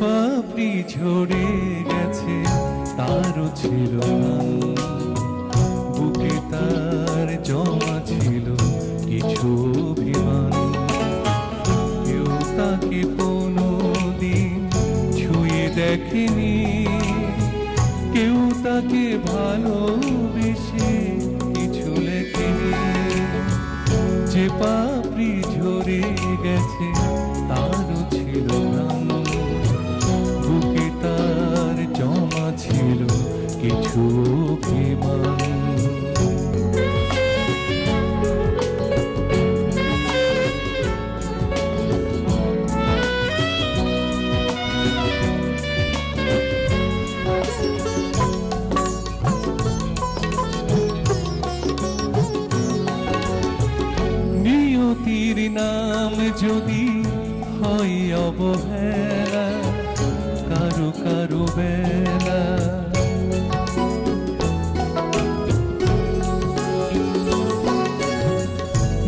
পাপড়ি ঝরে গেছে তারও ছিল না। বুকে তার জমা ছিল কিছু দেখেনি। কেউ তাকে ভালোবেসে কিছু লেখেনি। যে পাপড়ি ঝরে গেছে, তারও ছিল বুকে তার জমা ছিল, কিছু অভিমান যদি হয় অবহেলা, কারও কারও বেলা।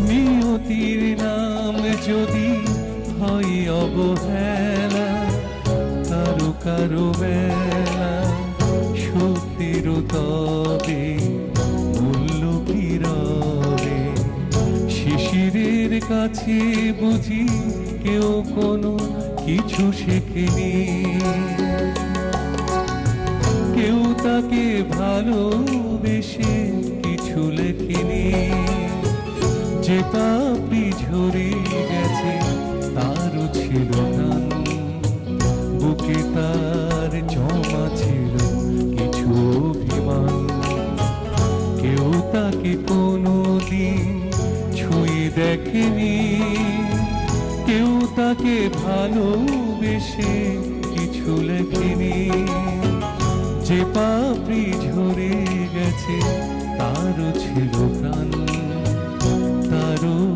নিয়তির নাম যদি হয় অবহেলা, কারও কারও বেলা, সত্যের তবে কাছে বুঝি কেউ কোনো কিছু শেখেনি। কেউ তাকে ভালোবেসে কিছু লেখেনি। যে পাপড়ি ঝরে গেছে তারও ছিল গান বুকে তার জমা ছিল কিছু অভিমান। কেউ তাকে কোনো দিন ছুঁয়ে দেখেনি। কেউ তাকে ভালোবেসে কিছু লেখেনি। যে পাপড়ি ঝরে গেছে, তারও ছিল প্রাণ, তারও